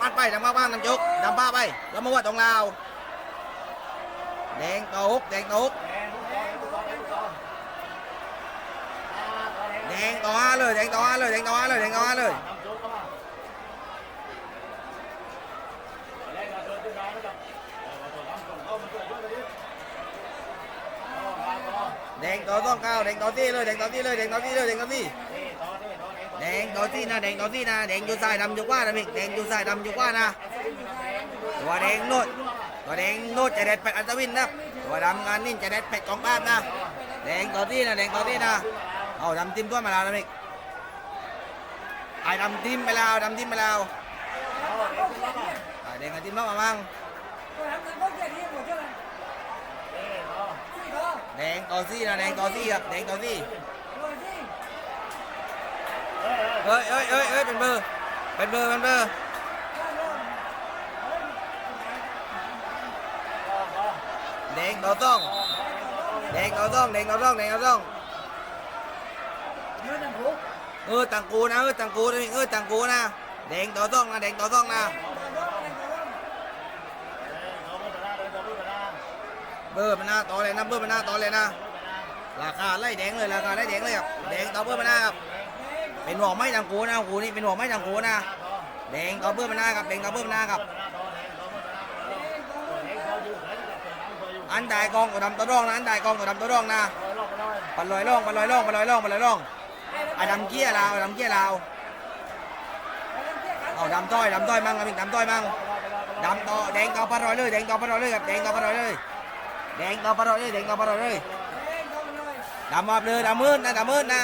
มัดไปดำมาบ้างดำจุกดำป้าไปแล้วมาว่าตรงลาวแดงตกแดงตกแดงต่อห้าเลยแดงต่อห้าเลยแดงต่อห้าเลยแดงต่อห้าเลยแดงต่อต้องก้าวแดงต่อที่เลยแดงต่อที่เลยแดงต่อที่เลยแดงต่อที่ แดงต่อที่นะแดงต่อที่นะแดงอยู่ซ้ายดำอยู่ขวานะมิกแดงอยู่ซ้ายดำอยู่ขวานะตัวแดงโนดตัวแดงโนดจะเด็ดเป็ดอัศวินนะตัวดำงานนิ่นจะเด็ดเป็ดของบ้านนะแดงต่อที่นะแดงต่อที่นะเอาดำทิมตัวมาแล้วนะมิกไอ้ดำทิมไปแล้วดำทิมไปแล้วไอ้แดงกับทิมน้องมามั่งแดงต่อซี่นะแดงต่อซี่ครับแดงต่อซี่ เอ้ยเอ้ยเอ้ยเอ้ยเป็นเบอร์ เป็นเบอร์ เป็นเบอร์ แดงต่อต้อง แดงต่อต้อง แดงต่อต้อง แดงต่อต้อง เออตังกูนะ เออตังกูนะเออตังกูนะ แดงต่อต้องนะ แดงต่อต้องนะ เบอร์มันหน้าต่อเลยนะ เบอร์มันหน้าต่อเลยนะ ราคาไล่แดงเลย ราคาไล่แดงเลยครับ แดงต่อเบอร์มันหน้าครับ เป็นหัวไม้ตังกูนะกูนี่เป็นหัวไม้ตังกูนะแดงต่อเบอร์มันหน้าครับแดงต่อเบอร์มันหน้าครับอันใดกองตัวดำตัวร่องนะอันใดกองตัวดำตัวร่องนะปันลอยร่องปันลอยร่องปันลอยร่องปันลอยร่องไอ้ดำเกี้ยลาวดำเกี้ยลาวเอาดำต้อยดำต้อยมั่งดำต้อยมั่งดำต่อแดงต่อปลาลอยเลยแดงต่อปลาลอยเลยครับแดงต่อปลาลอยเลยแดงต่อปลาลอยเลยแดงต่อปลาลอยเลยดำมาเลยดำมืดนะดำมืดนะ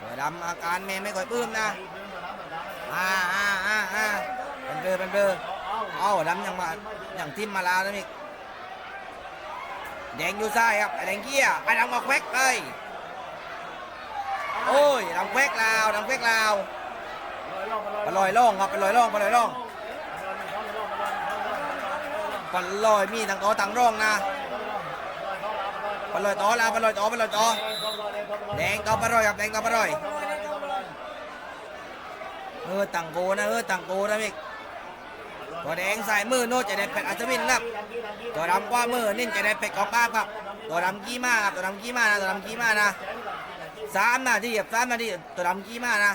ตัวดำอาการแม่ไม่ค่อยปลื้มนะอ่าอ่าอ่าอ่าเป็นเบอร์เป็นเบอร์เอาดำยังมาอย่างทิมมาลาแล้วนะมิกแดงอยู่ซ้ายครับไอ้แดงเกี้ยไอ้ดำมาแควกเลยโอ้ยดำแควกลาวดำแควกลาวปลอยล่องครับปลอยล่องปลอยล่องปลอยมีทางต่อทางร่องนะปลอยต่อลาวปลอยต่อปลอยต่อ แดงต่อปลอยครับแดงต่อปลอยเออตังโกนะเออตังโกนะมิกตัวแดงใส่มือโน้ตจะได้เป็ดอัศวินครับตัวดำกว่ามือนิ่นจะได้เป็ดของป้าครับตัวดำกี้มาครับตัวดำกี้มานะตัวดำกี้มานะสามนาทีครับสามนาทีตัวดำกี้มานะ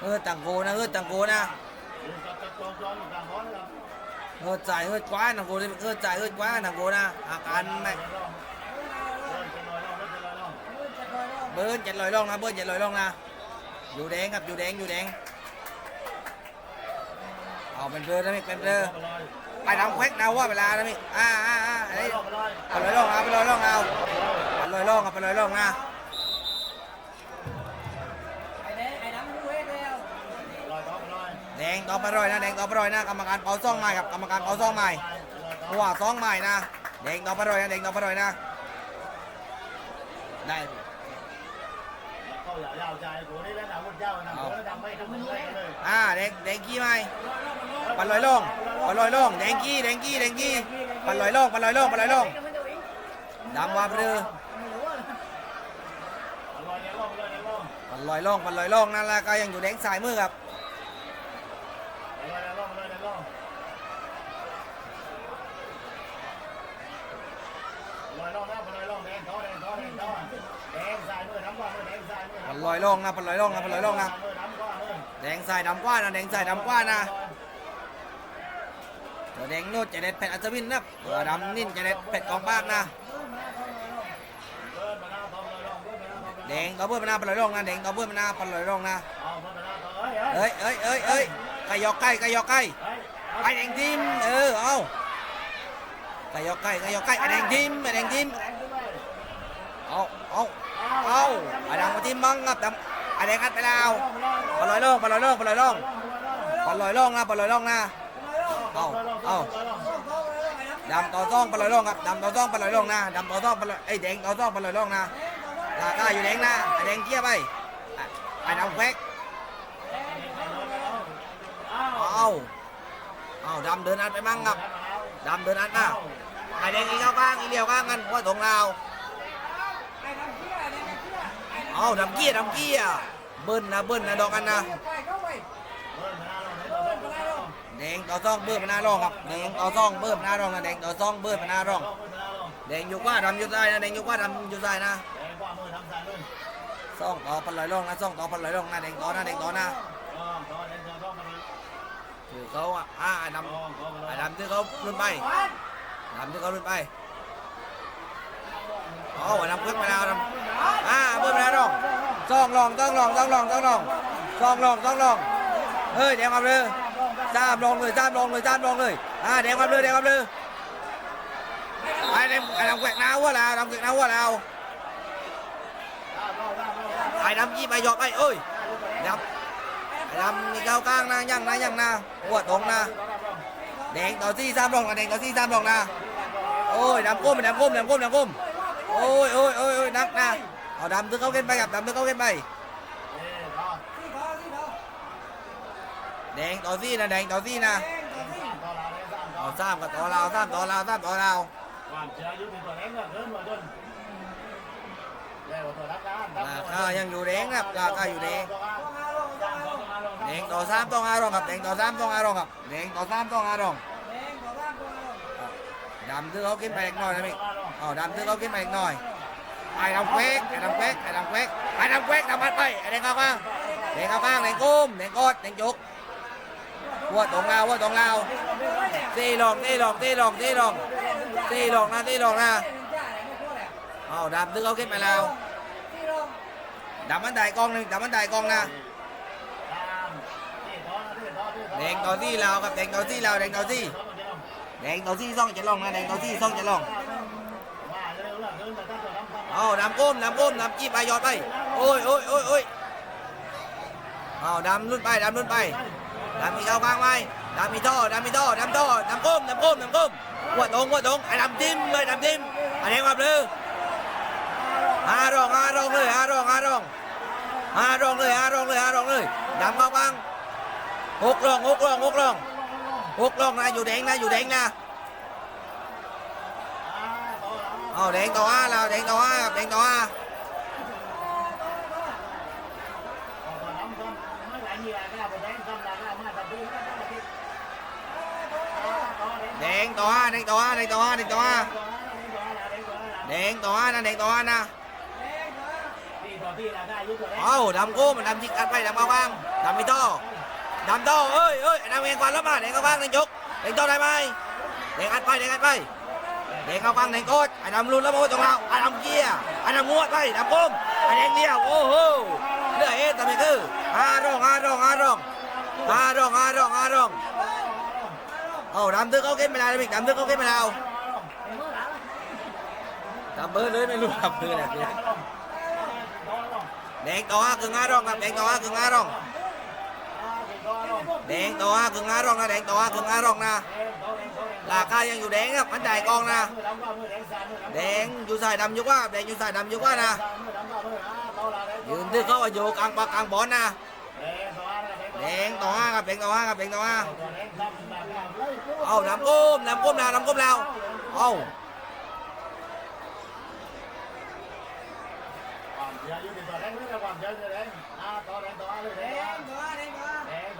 เออตังโกนะเออตังโกนะเออจ่ายเออกว้าตังโกเออจ่ายเออกว้าตังโกนะอาการไม่ เบิร์นเจ็ดลอยล่องนะเบิร์นเจ็ดลอยล่องนะอยู่แดงครับอยู่แดงอยู่แดงเอาเป็นเรือนะมิเป็นเรือไปทำแควกนะว่าเวลานะมิอ่าอ่าอ่าอันนี้ไปลอยล่องเอาไปลอยล่องเอาไปลอยล่องเอาไปลอยล่องนะแดงต่อไปลอยนะแดงต่อไปลอยนะกรรมการเป่าซ่องใหม่ครับกรรมการเป่าซ่องใหม่หัวซ่องใหม่นะแดงต่อไปลอยนะแดงต่อไปลอยนะได้ อ่าแดงแดงกี้ไหมปันลอยล่องปันลอยล่องแดงกี้แดงกี้แดงกี้ปันลอยล่องปันลอยล่องปันลอยล่องดำวาเรือลยเนี่ยล่องลอยล่องปันลอยลงปันลอยล่องนั่นแหละก็ยังอยู่แดงสายมือครับ ลอยเนี่ยล่องลอยเนี่ยล่องลอยล่องนะลอยล่องแดงท้อแดงท้อแดงท้อแดงสายมือน้ำกว่ามือแดงสายมือ ปัน ลอยล่องนะปันลอยล่องนะปันลอยล่องนะแดงใสายดำกว่านะแดงใสายดำกว่านะตัวแดงโนดจะเด็ดเป็ดอัศวินนะตัวดำนิ่นจะเด็ดเป็ดกองปากนะเดินมาหน้างนมาหน้าท้องแดงต่อเพื่อนมานาปันลอยล่องนะแดงต่อเพื่อนมานาปันลอยล่องนะเอาเดินมาหน้าท้องเฮ้ยเฮ้ยเอ้ยเอ้ยเอ้ยไก่ยอกไก่ไก่ยอกไก่เฮ้ยไอแดงทิมเออเอาไก่ยอกไก่ไก่ยอกไก่ไอแดงทิมไอแดงทิมเอาเอา เอาไอ้ดำมาทิมบังครับดำไอ้แดงอัดไปแล้วปันลอยล่องปันลอยล่องปันลอยล่องปันลอยล่องนะปันลอยล่องนะเอาเอาดำต่อซ่องปลลอยล่องครับดำต่อซ่องปลลอยล่องนะดำต่อซ่องปลอยไอ้แดงต่อซ่องปลลอยล่องนะราคาอยู่แดงนะไอ้แดงเกี้ยไปไอ้ดำแควกเอาเอาดำเดินอัดไปมั่งครับดำเดินอัดมาไอ้แดงอีกเข้าข้างอีเดียวข้างกันว่าถงเรา อาดำเกี้ยดำเกี้ยเบิ้ลนะเบิ้ลนะดอกกันนะแดงต่อซ่องเบิ้ลมาหน้าร่องครับแดงต่อซ่องเบิ้ลมาหน้าร่องนะแดงต่อซ่องเบิ้ลมาหน้ารองลองแดงอยู่ว่าดำอยู่ใต้นะแดงอยู่ว่าดำอยู่ใต้นะซ่องต่อพันลอยร่องนะซ่องต่อพันลอยร่องนะแดงต่อนะแดงต่อนะลองต่อแดงต่อต้าถือเขาอะอ่าไอดำอ่าเลไอ้ดำที่เขาลุ้นไปดำที่เขาลุ้นไปอ๋อไอ้ดำขึ้นมาแล้วดำ อ่าเบิ้ลมาหน้ารองซองรองซ่องรองซ่องรองซ่องรองซองรองซ่องรองเฮ้ยแดงมาเลยจ้ามลงเลยจ้ามลงเลยจ้ามลงเลยอ่าแดงมาเลยแดงมาเลยไอ้ดำไอ้ดำแกวกน้าวะแล้วดำแกวกน้าวะแล้วไอ้ดำยี่ไปหยอกไอ้เอ้ยดำไอ้ดำนี่เข้ากลางนะยังนะยังนะหัวตรงนะแดงต่อซี่สามรองนะแดงต่อซี่สามรองนะโอ้ยดำก้มดำก้มดำก้มดำก้ม โอ้ยโอ้ยโอ้ยโอ้ยนักนะเอาดำตึ้งเขาเก็นไปกับดำตึ้งเขาเก็นไปแดงต่อซี่นะแดงต่อซี่นะเอาสามกับต่อลาวสามต่อลาวสามต่อลาวความเชื่อยุติตัวแดงก็เกินมาวตัวรักกาคายังอยู่แดงครับราคาอยู่แดงแดงต่อสามต้องอารองครับแดงต่อสามต้องอารองครับแดงต่อสามต้องอารอง ดำที่เขากินไปเล็กน้อยนะมิอ๋อดำที่เขากินไปเล็กน้อยไอ้ดำเควกไอ้ดำเควกไอ้ดำเควกไอ้ดำเควกดำมัดไปไอ้แดงเข้าข้างแดงเข้าข้างแดงกุ้มแดงกดแดงจุกวัวตรงลาวัวตรงลาตีหลองตีหลองตีหลองตีหลองตีหลองนะตีหลองนะอ๋อดำที่เขากินไปแล้วดำมันได้กองหนึ่งดำมันได้กองนะแดงต่อที่ลาวครับแดงต่อที่ลาวแดงต่อที่ แดงต่อที่ซ่องจะลองนะแดงต่อที่ซ่องจะลองเอาดำก้มดำก้มดำจี้ไปยอดไปโอ้ยโอ้ยโอ้ยโอ้ยเอาดำรุ่นไปดำรุ่นไปดำมีเข้าข้างไหมดำมีท่อดำมีท่อดำท่อดำก้มดำก้มดำก้มหัวตรงหัวตรงไอ้ดำทิมเลยดำทิมอันนี้มาเลยหารองหารองเลยหารองหารองหารองเลยหารองเลยหารองเลยดำเข้าข้างหกรองหกรองหกรอง หกรองนะอยู่แดงนะอยู่แดงนะเอาแดงต่อห้าแล้วแดงต่อห้าครับแดงต่อห้าแดงต่อห้าแดงต่อห้าแดงต่อห้าแดงต่อห้าแดงต่อห้านะแดงต่อห้านะเอาดำโก้มันดำจิกอัดไปดำเข้าข้างดำไม่ต่อ ดำโตเอ้ยเอ้ยดำเองกว่าแล้วมาแดงเข้าข้างแดงยกแดงต่อได้ไหมแดงอัดไปแดงอัดไปแดงเข้าข้างแดงโคตรไอ้ดำรุนแล้วโมตรงเราไอ้ดำเกียร์ไอ้ดำงวดไปดำก้มไอ้แดงเดียวโอ้โหเหลือเอ๊ะแต่ไม่คือห้ารองห้ารองห้ารองห้ารองห้ารองห้ารองเอาดำตึกเขาเก็บไม่ได้เลยพี่ดำตึกเขาเก็บไม่ได้เอาดำเบอร์เลยไม่รู้ดำเบอร์อะไรเนี่ยแดงต่อห้าครึ่งห้ารองครับแดงต่อห้าครึ่งห้ารอง แดงต่อห้าครึ่งห้ารองนะแดงต่อห้าครึ่งห้ารองนะราคายังอยู่แดงครับมันจ่ายกองนะแดงอยู่สายดำยู่ว่าแดงอยู่สายดำยู่ว่านะยืนที่เขาว่าอยู่กลางปากกลางบอลนะแดงต่อห้าครับแดงต่อห้าครับแดงต่อห้าเอาดำก้มดำก้มแล้วดำก้มแล้วเอาความเชื่อยุติตัวแดงหรือความเชื่อแดงอ่าต่อแดงต่อเลยแดงแดง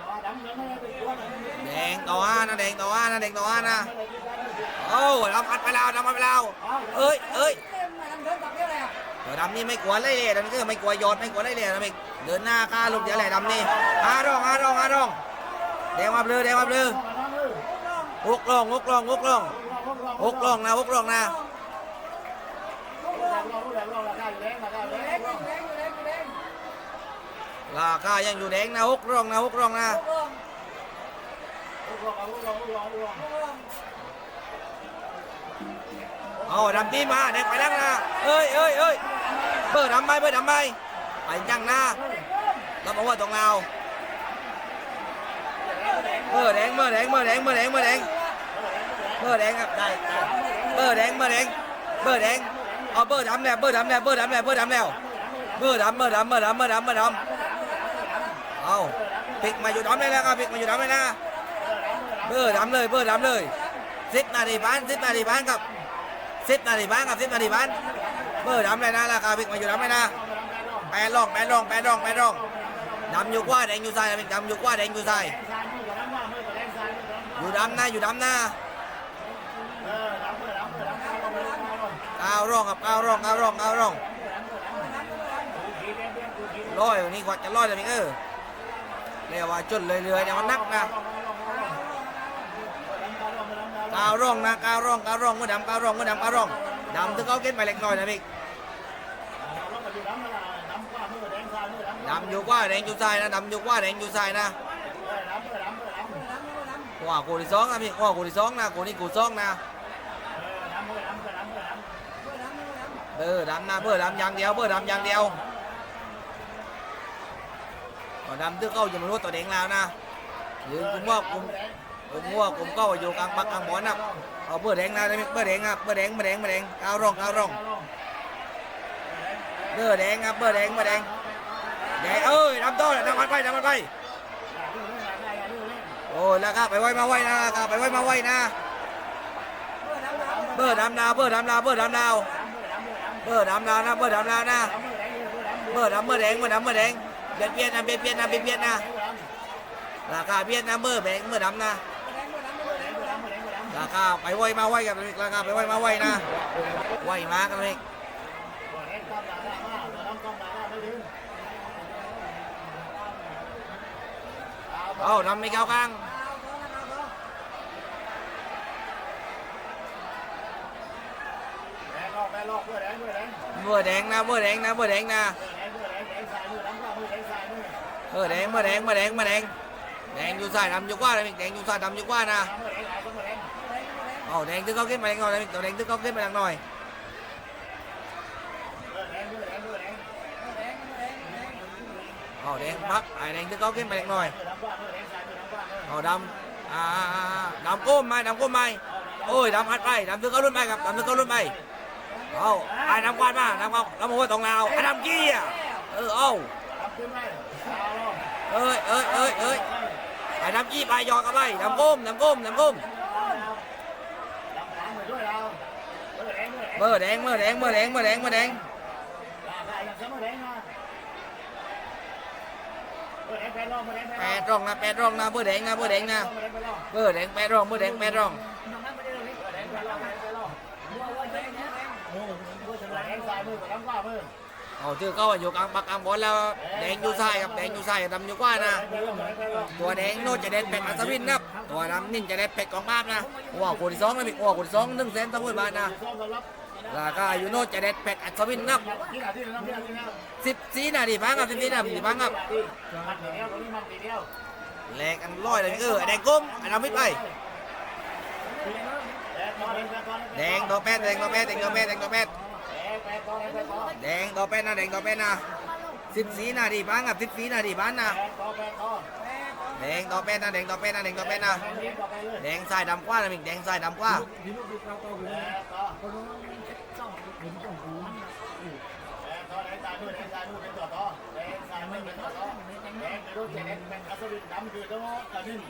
ต่อดำยังไม่ได้ติดตัวเลย แดง ต่อห้านะแดงต่อห้านะแดงต่อห้านะเอาดำอัดไปแล้วดำอัดไปแล้วเอ้ยเอ้ยเดี๋ยวดำนี่ไม่กลัวเลยเลยดำนี่ก็ไม่กลัวหยอดไม่กลัวเลยเลยนะมิเดินหน้าข้าลูกเดี๋ยวแหละดำนี่ห้ารองห้ารองห้ารองแดงมาเบลอแดงมาเบลอหกรองหกรองหกรองหกรองนะหกรองนะราคายังอยู่แดงนะหกรองนะหกรองนะ เอาดำตีมาแดงไปแล้วนะเอ้ยเอ้ยเอ้ยเปิดดำไปเปิดดำไปไปยังน้าเราบอกว่าตรงเราเมื่อแดงเมื่อแดงเมื่อแดงเมื่อแดงเมื่อแดงเมื่อแดงครับได้เบอร์แดงเบอร์แดงเบอร์แดงเอาเบอร์ดำแล้วเบอร์ดำแล้วเบอร์ดำแล้วเบอร์ดำแล้วเบอร์ดำเบอร์ดำเบอร์ดำเบอร์ดำเบอร์ดำเอาปิกมาอยู่ดำเลยนะครับปิกมาอยู่ดำเลยนะ เบอร์ดำเลยเบอร์ดำเลยสิบนาทีพันสิบนาทีพันกับสิบนาทีพันกับสิบนาทีพันเบอร์ดำเลยนะราคาปิกมาอยู่ดำเลยนะแปดรองแปดรองแปดรองแปดรองดำอยู่กว่าแดงอยู่ซ้ายนะพี่ดำอยู่กว่าแดงอยู่ซ้ายแดงซ้ายมือกับดำว่ามือกับแดงซ้าอยู่ดำนะอยู่ดำนะเอายมือายมือก้าวร่องครับก้าวร่องก้าวร่องก้าวร่องร้อยนนี้กว่าจะร้อยเลยพี่เออเรียกว่าจนเลยเรือเนี่ยมันนักนะ ก้าวร่องนะก้าวร่องก้าวร่องเมื่อดำก้าวร่องเมื่อดำก้าวร่องดำถึงเขาเก็บไปเล็กน้อยนะพี่ดำอยู่กว่าแดงอยู่ซ้ายนะดำอยู่กว่าแดงอยู่ซ้ายนะว่ากูที่สองนะพี่ว่ากูที่สองนะกูนี่กูสองนะเบอดำนะเบอร์ดำอย่างเดียวเบอร์ดำอย่างเดียวก็ดำถึงเขาจะมารู้ตัวแดงแล้วนะยืนกุมว่ากุม กุมว่ากุมก็อยู่กลางปักกลางหมอนนะเอาเบอร์แดงนะเบอร์แดงครับเบอร์แดงเบอร์แดงเบอร์แดงก้าร่องก้าร่องเบอร์แดงครับเบอร์แดงเบอร์แดงแดงเอ้ยดำโตเลยดำมันไปดำมันไปโอ้ยแล้วครับไปไว้มาไว้นะครับไปไว้มาไว้นะเบอร์ดำดาวเบอร์ดำดาวเบอร์ดำดาวเบอร์ดำดาวนะเบอร์ดำดาวนะเบอร์ดำเบอร์แดงเบอร์ดำเบอร์แดงเบียดเบียดนะเบียดเบียดนะเบียดเบียดนะราคาเบียดนะเบอร์แดงเบอร์ดำนะ ราคาไปไว้มาไว้กันเลยราคาไปไว้มาไว้นะไว้มากันเลยเอาดำไม่เข้าข้างเบอร์แดงนะเบอร์แดงนะเบอร์แดงนะเบอร์แดงเบอร์แดงเบอร์แดงเบอร์แดงแดงอยู่ซ้ายดำอยู่กว่าเลยแดงอยู่ซ้ายดำอยู่กว่านะ เอาแดงตึ้งเขาขึ้นมาแดงหน่อยตัวแดงตึ้งเขาขึ้นมาแดงหน่อยเอาแดงพักไอ้แดงตึ้งเขาขึ้นมาแดงหน่อยเอาดำอ่าดำก้มไหมดำก้มไหมโอ้ยดำอัดไปดำตึ้งเขารุ่นไปครับดำตึ้งเขารุ่นไปเอาไอ้ดำกวาดมาดำเขาดำหัวตรงเราไอ้ดำกี้อะเออเอาเอ้ยเอ้ยเอ้ยเอ้ยไอ้ดำกี้ไปยอกับไปดำก้มดำก้มดำก้ม เบอร์แดงเบอร์แดงเบอร์แดงเบอร์แดงเบอร์แดงแปดร่องนะแปดร่องนะเบอร์แดงนะเบอร์แดงนะเบอร์แดงแปดร่องเบอร์แดงแปดร่องเอาชื่อเขาอยู่กลางปักกลางบอลแล้วแดงอยู่ซ้ายครับแดงอยู่ซ้ายดำอยู่กว่านะ ตัวแดงโน่นจะเด็ดเป็ดอัศวินครับตัวดำนิ่งจะเด็ดเป็ดของบ้านนะว้าวคนที่สองนะพี่ว้าวคนที่สองหนึ่งแสนต้องพูดบาทนะ ราคาอยู่โน่จะเด็ดเป็ดอัศวินครับสิบสี่นาทีพังครับสิบสี่นาทีพังครับแลกกันร้อยเลยเออไอ้แดงก้มไอ้ดำมิดไปแดงตัวแปดแดงตัวแปดแดงตัวแปดแดงตัวแปดแดงตัวแปดนะแดงตัวแปดนะสิบสี่นาทีพังครับสิบสี่นาทีพันนะแดงตัวแปดนนะแดงตัวแปดนนะแดงตัวแปดนนะแดงสายดำกว่านะมิงแดงสา ด้วยแรงชายด้วเป็นต่อต่อแดงชายด้วเป็นต่อต่อแดงจะด้เจเน็ตเป็นอัศวินดำคือต้องกระดิ่ง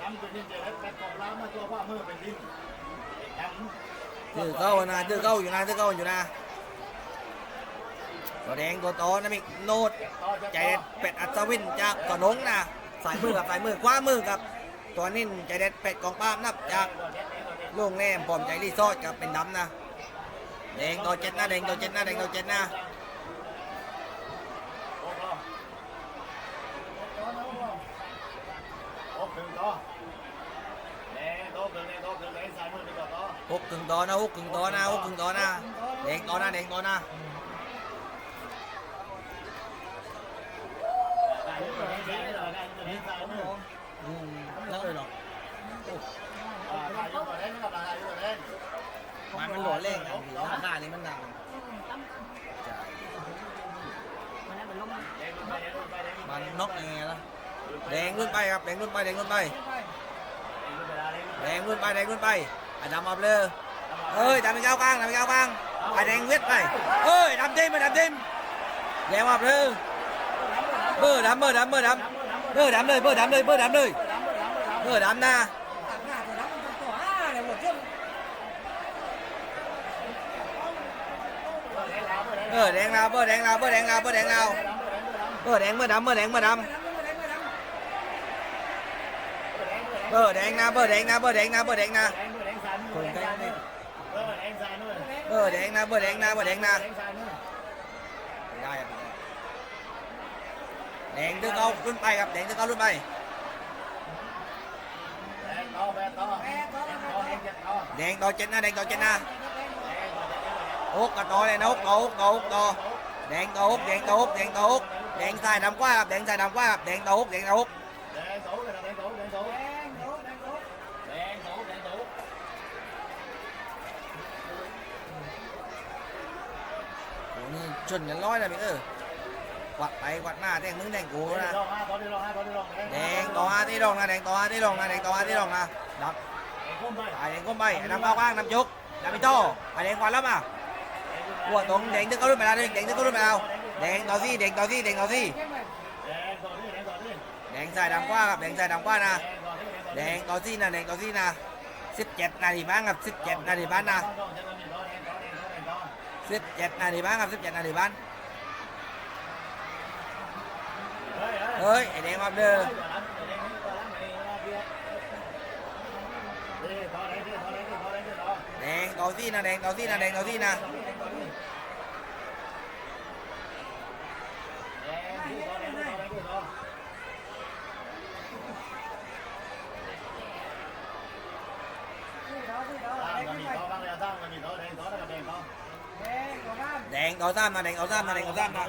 ดำคือนิ่งเจเน็ตเป็นกองล้างมาตัวว่าเมื่อเป็นดิ่งดำตื้อเข้านะตื้อเข้าอยู่นะตื้อเข้าอยู่นะตัวแดงตัวโตนะมิกโนดใจเด็ดเป็ดอัศวินจากตัวนงนะสายมือกับสายมือคว้ามือกับ ตัวนิ่นใจเด็ดเป็ดกองป้ามนับจากล่งแนมพร้อมใจรีซอดกับเป็นดำนะแดงตัวเจ็ดนะแดงตัวเจ็ดนะแดงตัวเจ็ดนะ หกกึ่งต่อนะหกกึ่งต่อนะหกกึ่งต่อนะแดงต่อนะแดงต่อนะอืมแล้วเลยหร อมันมันหล่อเล่งรุ่นดังมันนกยังไงล่ะแดงขึ้นไปครับแดงขึ้นไปแดงขึ้นไปแดงขึ้นไปแดงขึ้นไปอดำเอาเลยเอ้ยดำเป็นเก้ากลางดำเป็นเก้ากลางไอแดงเวทไปเอ้ยดำเต็มมาดำเต็มแดงมาเลยเบอร์ดำเบอร์ดำเบอร์ดำเบอร์ดำเลยเบอร์ดำเลยเบอร์ดำเลยเบอร์ดำนะเบอร์แดงลาเบอร์แดงลาเบอร์แดงลาเบอร์แดงลาเบอร์แดงเบอร์ดำเบอร์แดงเบอร์ดำ เบอร์แดงนะเบอร์แดงนะเบอร์แดงนะเบอร์แดงนะแดงแดงสายมือแดงสายมือเออแดงสามเบอร์แดงนะเบอร์แดงนะเบอร์แดงนะแดงสายมือไม่ได้แดงตึ้งเอารุ่นไปครับแดงตึ้งเอารุ่นไปแดงต่อแดงต่อแดงต่อแดงเจ็ดต่อแดงต่อเจ็ดนะแดงต่อเจ็ดนะโอ๊กกระต่อเลยนะโอ๊กโอ๊กโอ๊กต่อแดงต่อโอ๊กแดงต่อโอ๊กแดงต่อโอ๊กแดงใส่ดำกว่าครับแดงใส่ดำกว่าครับแดงต่อโอ๊กแดงต่อโอ๊ก แดงต่อแดงต่อแดงต่อแดงต่อแดงต่อแดงต่อแดงต่อ โอ้ นี่ชนกันร้อยเลยพี่เออกวัดไปกวัดมาแดงมึงแดงกูนะลองห้าต่อที่ลองห้าต่อที่ลองแดงต่อห้าที่รองนะแดงต่อห้าที่รองนะแดงต่อห้าที่รองนะดับพุ่มไปไปแดงก้มไปไอ้น้ำเข้าข้างน้ำยกดับไปโต้ไปแดงควันแล้วมาหัวตรงแดงตึ้งเขารุ่นไปแล้วแดงตึ้งเขารุ่นไปแล้วแดงต่อซี่แดงต่อซี่แดงต่อซี่แดงต่อที่แดงต่อที่แดงใส่ดำกว่าครับแดงใส่ดำกว่านะแดงต่อที่แดงต่อที่แดงต่อซี่นะแดงต่อซี่นะสิบเจ็ดนาทีบ้างครับสิบเจ็ดนาทีบ้านนะ สิบเจ็ดนาทีบ้างครับสิบเจ็ดนาทีบ้านเฮ้ยเฮ้ยไอแดงมาเด้อต่อแดงที่ต่อแดงที่ต่อแดงที่ต่อแดงต่อซี่นะแดงต่อซี่นะแดงต่อซี่นะแดงที่ต่อแดงที่ต่อแดงที่ต่อแด งต่อซ้ำนะแดงต่อซ้ำนะแดงต่อซ้ำนะ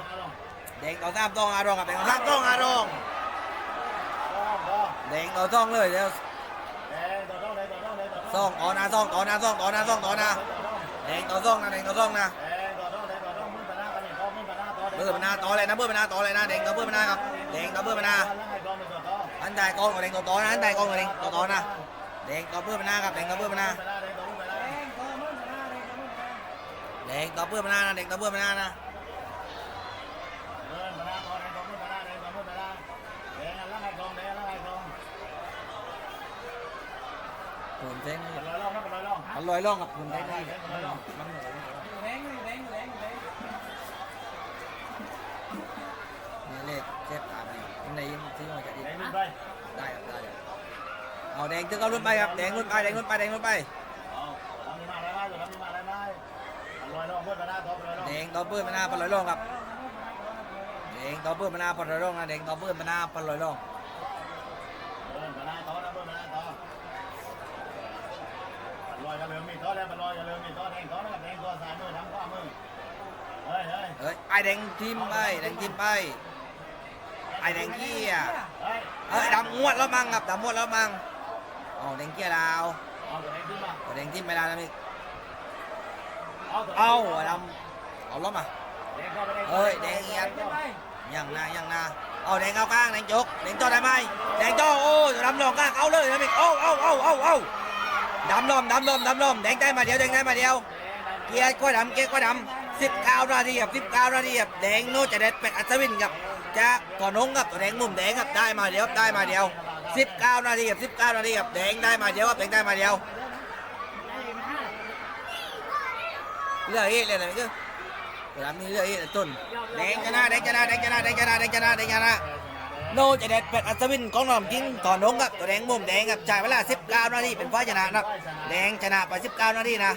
แดงต่อซ้ำต้องอารมณ์ครับแดงต่อซ้ำต้องอารมณ์แดงต่อซ่องเลยเดี๋ยวซ่องต่อนะซ่องต่อนะซ่องต่อนะซ่องต่อนะแดงต่อซ่องนะแดงต่อซ่องนะเบอร์มันาต่อเลยนะเบอร์มันนาต่อเลยนะแดงต่อเบอร์มันาครับแดงต่อเบอร์มันาอันใดกองกับแดงต่อต่อนะอันใดกองกับแดงต่อต่อนะแดงต่อเบอร์มันาครับแดงต่อเบอร์มันนา แดงต่อเบอร์มันนานะแดงต่อเบอร์มันนานะผมเต้นอร่อยล่องกับผมเต้นได้นี่เลขเทปตามนี่ในยิ่งที่มันจะดีได้ครับได้ครับเอาแดงตึ้งเอารุ่นไปครับแดงรุ่นไปแดงรุ่นไปแดงรุ่นไป แดงต่อเปื้อนมาหน้าปลอยล่องครับแดงต่อเปื้อนมาหน้าปลอยล่องนะแดงต่อเปื้อนมาหน้าปลอยล่องลอยอย่าลืมมีโต๊ะแล้วมันลอยอย่าลืมมีโต๊ะแดงโต๊ะแล้วแดงตัวสายมือทำข้อมือเฮ้ยเฮ้ยเฮ้ยไอแดงทิมไปแดงทิมไปไอแดงเกี้ยเฮ้ยเฮ้ยดำงวดแล้วมั้งครับดำงวดแล้วมั้งอ๋อแดงเกี้ยดาวเอาตัวแดงขึ้นมาแดงทิมไปดาวนะพี่เอาตัวเอาดำ เอาล้มอะแดงเข้าเฮ้ยแดงเอียดยังนายังนาเอาแดงเข้าข้างแดงจกแดงโตได้ไหมแดงโตโอ้ดำลองข้างเอาเลยนะพี่โอ้เอาเอาเอาเอาดำลอมดำลอมดำลมแดงได้มาเดียวแดงได้มาเดียวเกียร์กล้วยดำเกียร์กล้วยดำสิบเก้านาทีครับสิบเก้านาทีครับแดงโนจะเด็ดเป็ดอัศวินครับจากก่อนนงครับตัวแดงมุมแดงครับได้มาเดียวได้มาเดียวสิบเก้านาทีครับสิบเก้านาทีครับแดงได้มาเดียวครับแดงได้มาเดียวเลือเอ๊ะเลยนะพี่ตั วดำนี่เลือกเอ๊ะต้นแดงชนะแดงชนะแดงชนะแดงชนะแดงชนะแดงชนะโนจะเด็ดเป็ดอัศวินของหนอมจริงก่อนนงครับตัวแดงมุมแดงครับจ่ายเวลาสิบเก้านาทีเป็นฝ่ายชนะครับแดงชนะไปสิบเก้านาทีนะ